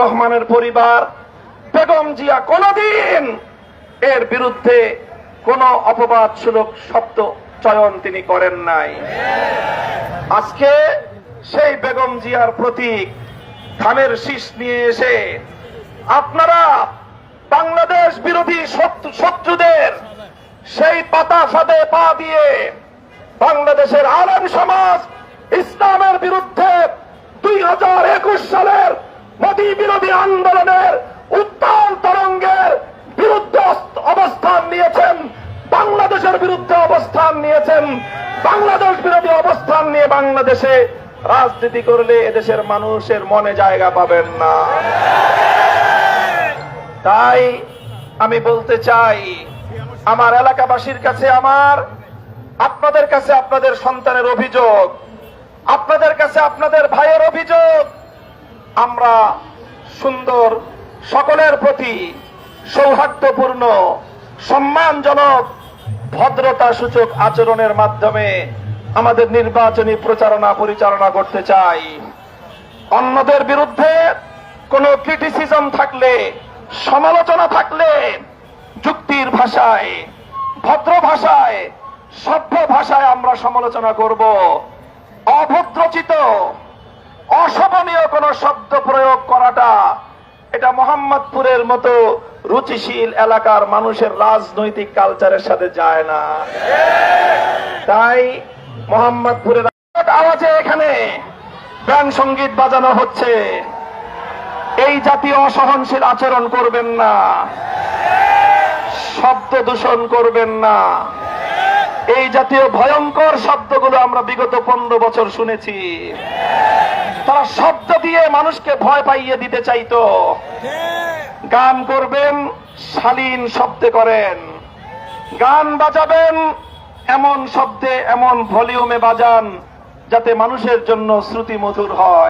রহমানের পরিবার, বেগম জিয়া কোনদিন এর বিরুদ্ধে কোন অপবাদ সুলভ শব্দ চয়ন তিনি করেন নাই। আজকে সেই বেগম জিয়ার প্রতীক ধানের শীষ নিয়ে এসে আপনারা বাংলাদেশ বিরোধী শত্রু- শত্রুদের সেই পাতা ফাঁদে পা দিয়ে বাংলাদেশের আলম সমাজ ইসলামের বিরুদ্ধে দুই একুশ একুশ বিরোধী আন্দোলনের উত্তাল তরঙ্গের বিরুদ্ধে অবস্থান নিয়েছেন, বাংলাদেশের বিরুদ্ধে অবস্থান নিয়েছেন, বাংলাদেশ বিরোধী অবস্থান নিয়ে বাংলাদেশে রাজনীতি করলে এদেশের মানুষের মনে জায়গা পাবেন না। তাই আমি বলতে চাই, আমার এলাকাবাসীর কাছে আমার, আপনাদের কাছে আপনাদের সন্তানের অভিযোগ, আপনাদের কাছে আপনাদের ভাইয়ের অভিযোগ, আমরা সুন্দর সকলের প্রতি সৌহার্দ্যপূর্ণ, সম্মানজনক ভদ্রতা সূচক আচরণের মাধ্যমে আমাদের নির্বাচনী প্রচারণা পরিচালনা করতে চাই। অন্যদের বিরুদ্ধে কোনো ক্রিটিসিজম থাকলে, সমালোচনা থাকলে, যুক্তির ভাষায়, ভদ্র ভাষায়, সভ্য ভাষায় আমরা সমালোচনা করব। অভদ্রচিত শব্দ প্রয়োগ করাটা এটা মোহাম্মদপুরের মতো রুচিশীল এলাকার মানুষের রাজনৈতিক কালচারের সাথে যায় না। তাই মোহাম্মদপুরের আওয়াজে এখানে। গান সংগীত বাজানো হচ্ছে। এই জাতীয় অসহনশীল আচরণ করবেন না। শব্দ দূষণ করবেন না। জাতীয় ভয়ঙ্কর শব্দগুলো আমরা বিগত পনেরো বছর শুনেছি। তারা শব্দ দিয়ে মানুষকে ভয় পাইয়ে দিতে চাইতো। গান করবেন, শালীন শব্দে করেন। গান বাজাবেন, এমন শব্দে, এমন ভলিউমে বাজান, যাতে মানুষের জন্য শ্রুতি মধুর হয়।